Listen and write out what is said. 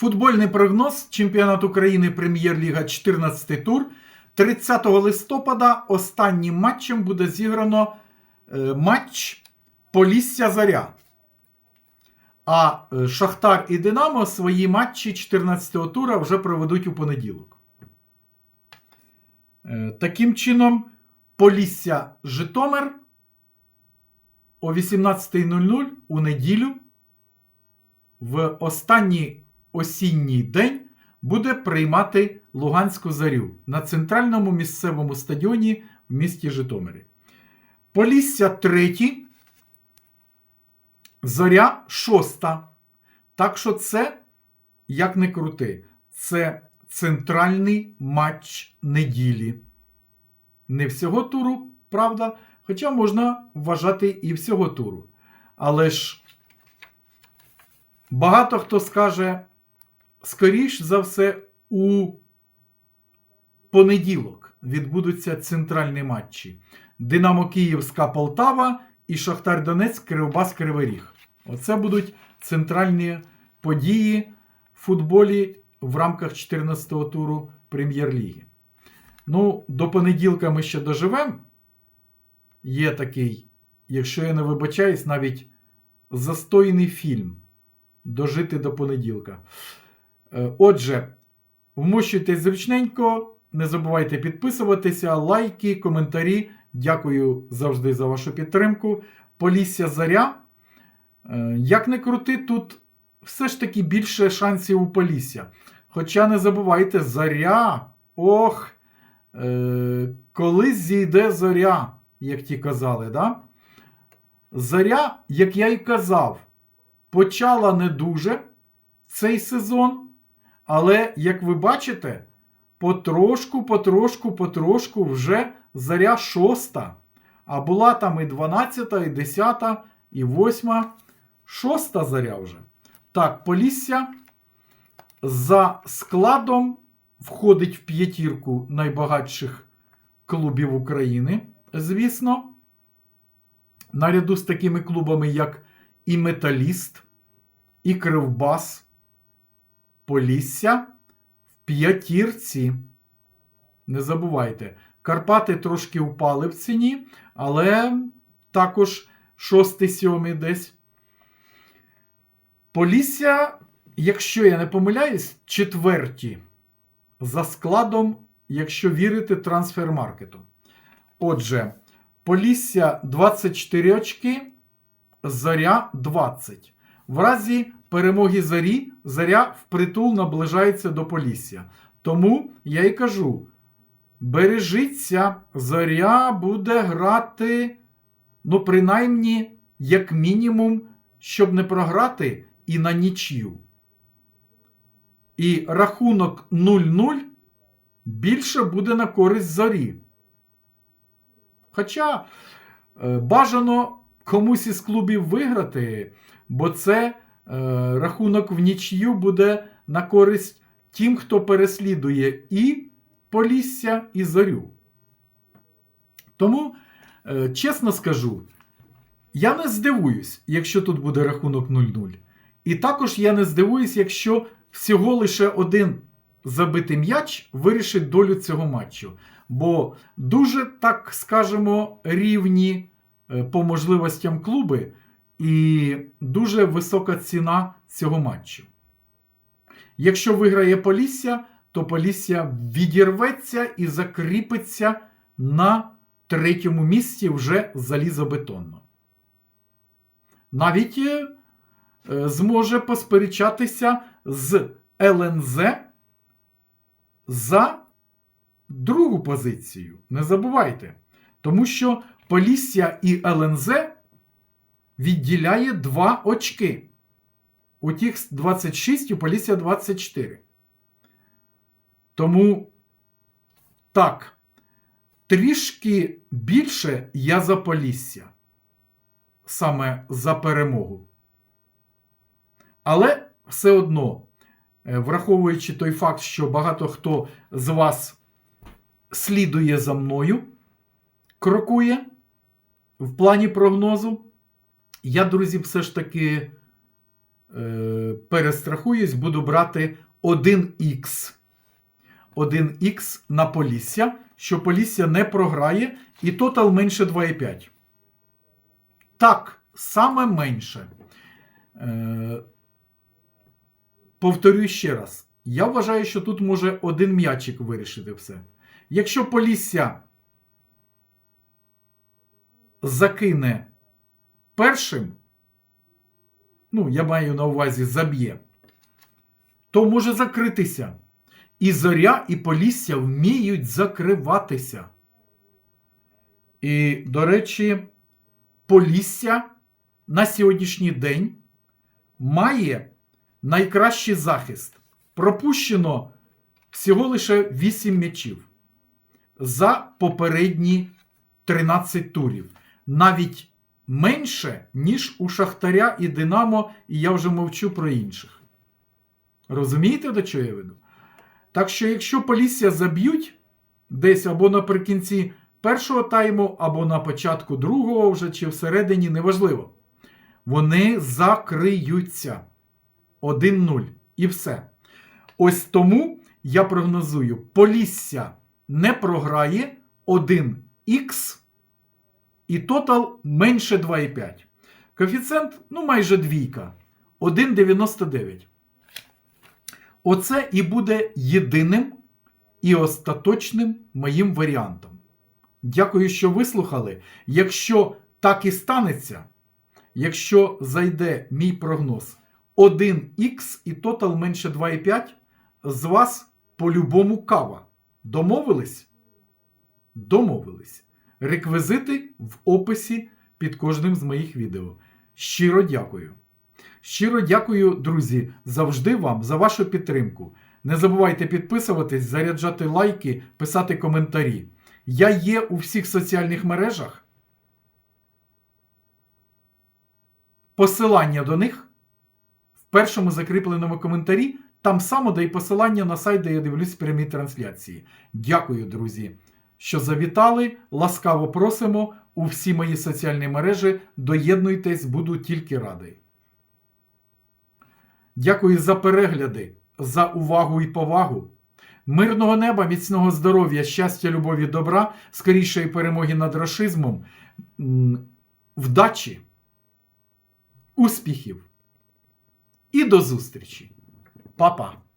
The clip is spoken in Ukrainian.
Футбольний прогноз Чемпіонат України Прем'єр-ліга 14 тур. 30 листопада останнім матчем буде зіграно е, матч Полісся Заря. А е, Шахтар і Динамо свої матчі 14-го тура вже проведуть у понеділок. Е, Таким чином, Полісся Житомир о 18.00 у неділю в останній осінній день буде приймати Луганську зарю на центральному місцевому стадіоні в місті Житомирі. Полісся третій, Зоря шоста. Так що це, як не крути, це центральний матч неділі. Не всього туру, правда, хоча можна вважати і всього туру. Але ж багато хто скаже, скоріш за все, у понеділок відбудуться центральні матчі. Динамо Київська Полтава і Шахтар Донецьк Кривбас Кривий. Оце будуть центральні події в футболі в рамках 14-го туру Прем'єр-ліги. Ну, до понеділка ми ще доживемо. Є такий, якщо я не вибачаюсь, навіть застойний фільм Дожити до понеділка. Е, Отже, вмощуйтесь зручненько, не забувайте підписуватися, лайки, коментарі. Дякую завжди за вашу підтримку. Полісся Заря. Е, Як не крути, тут все ж таки більше шансів у Полісся. Хоча не забувайте, заря. Ох, е, колись зійде зоря, як ті казали, да? Заря, як я й казав, почала не дуже цей сезон, але, як ви бачите, потрошку, потрошку, потрошку вже заря шоста. А була там і 12, і 10, і 8, шоста заря вже. Так, Полісся за складом входить в п'ятірку найбагатших клубів України, звісно. Наряду з такими клубами, як і Металіст, і Кривбас, Полісся в п'ятірці. Не забувайте, Карпати трошки впали в ціні, але також шостий, сьомий десь. Полісся, якщо я не помиляюсь, четверті за складом, якщо вірити трансфермаркету. Отже, Полісся 24 очки, Заря 20. В разі перемоги Зарі, Заря впритул наближається до Полісся. Тому я й кажу: бережіться, Заря буде грати, ну, принаймні, як мінімум, щоб не програти і на нічю. І рахунок 0-0 більше буде на користь зорі. Хоча е, бажано комусь із клубів виграти, бо це рахунок в нічю буде на користь тим, хто переслідує і Полісся, і зорю. Тому, е, чесно скажу, я не здивуюсь, якщо тут буде рахунок 0-0. І також я не здивуюсь, якщо всього лише один забитий м'яч вирішить долю цього матчу. Бо дуже, так скажемо, рівні е, по можливостям клуби і дуже висока ціна цього матчу. Якщо виграє Полісся, то Полісся відірветься і закріпиться на третьому місці вже залізобетонно. Навіть е, зможе посперечатися з ЛНЗ за другу позицію. Не забувайте. Тому що Полісся і ЛНЗ відділяє 2 очки. У тих 26, у Полісся 24. Тому так, трішки більше я за Полісся. Саме за перемогу. Але все одно, е, враховуючи той факт, що багато хто з вас слідує за мною, крокує в плані прогнозу, я, друзі, все ж таки е, перестрахуюсь, буду брати 1х. 1х на Полісся, що Полісся не програє, і тотал менше 2,5. Так, саме менше. Е, повторюю ще раз. Я вважаю, що тут може один м'ячик вирішити все. Якщо Полісся закине першим, ну, я маю на увазі заб'є, то може закритися. І зоря, і Полісся вміють закриватися. І, до речі, Полісся на сьогоднішній день має найкращий захист. Пропущено всього лише 8 м'ячів за попередні 13 турів. Навіть менше, ніж у Шахтаря і Динамо, і я вже мовчу про інших. Розумієте, до чого я веду? Так що, якщо Полісся заб'ють десь або наприкінці першого тайму, або на початку другого, вже чи всередині, неважливо. Вони закриються 1-0 і все. Ось тому я прогнозую: Полісся не програє 1х і тотал менше 2,5. Коефіцієнт, ну, майже двійка. 1,99. Оце і буде єдиним і остаточним моїм варіантом. Дякую, що вислухали. Якщо так і станеться, якщо зайде мій прогноз 1х і тотал менше 2,5, з вас по-любому кава. Домовились? Домовились. Реквізити в описі під кожним з моїх відео. Щиро дякую. Щиро дякую, друзі, завжди вам за вашу підтримку. Не забувайте підписуватись, заряджати лайки, писати коментарі. Я є у всіх соціальних мережах. Посилання до них в першому закріпленому коментарі. Там само де і посилання на сайт, де я дивлюсь прямі трансляції. Дякую, друзі, що завітали. Ласкаво просимо у всі мої соціальні мережі. Доєднуйтесь, буду тільки радий. Дякую за перегляди, за увагу і повагу. Мирного неба, міцного здоров'я, щастя, любові, добра, скорішої перемоги над рашизмом, вдачі, успіхів і до зустрічі. Па-па!